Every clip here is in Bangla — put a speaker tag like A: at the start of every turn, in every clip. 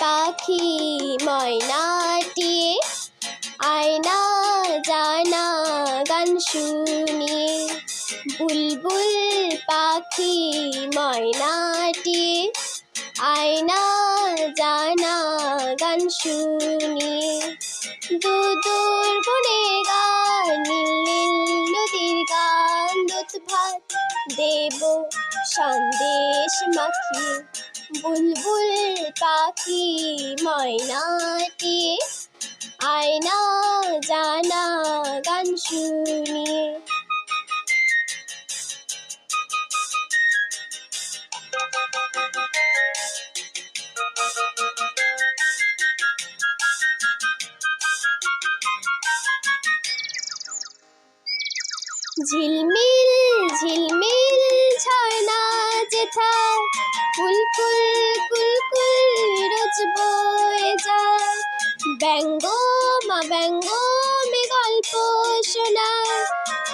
A: পাখি ময়নাটি আয়না জানা গান শুনিয়ে, বুলবুল পাখি ময়নাটি আয়না জানা গান শুনিয়ে দুদূর বনে গান নদীর গান, দুধ ভাত দেব, সন্দেশ মাখিয়ে বুলবুল পাখি ময়নাটি আয়না জানা গান শুনিয়ে ঝিলমিল ফুল ফুল, কুল কুল রোজ বয়ে যায়। ব্যঙ্গ মা ব্যঙ্গ, মে গল্প শোনা।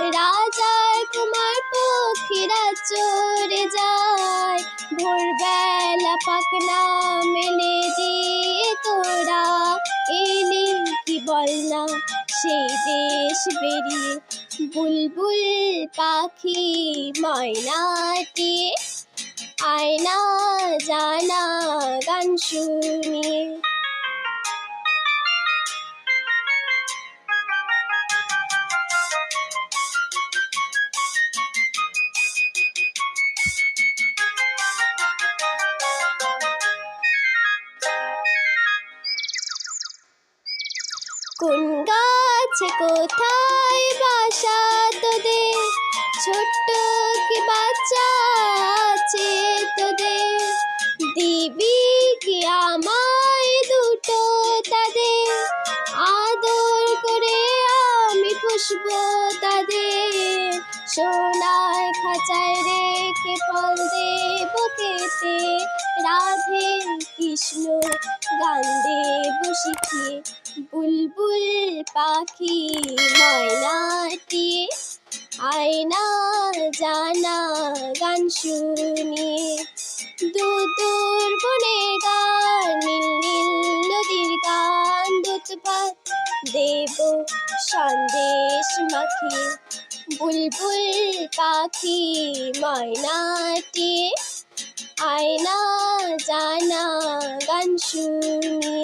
A: রাজার কুমার পক্ষীরা চড়ে যায়। ভোরবেলা পাকনা মেলে দিয়ে তোরা। এলি কি বল না সেই দেশ বেরিয়ে বুলবুল পাখি ময়নাটি আয়না জানা গান শুনিয়ে কোন গাছে কোথায় বাসা তোদের? ছোট্ট কি বাচ্চা আছে তোদের? দিবি কি আমায় দুটো তাদের? আদর করে আমি পুষবো তাদের। সোনার খাঁচায় রেখে ফল দেব খেতে। রাধে কৃষ্ণ, গান দেব শিখিয়ে বুলবুল পাখি ময়নাটি আয়না জানা গান শুনিয়ে ভাত দেব সন্দেশ মাখিয়ে বুলবুল পাখি ময়নাটি আয়না জানা গান শুনিয়ে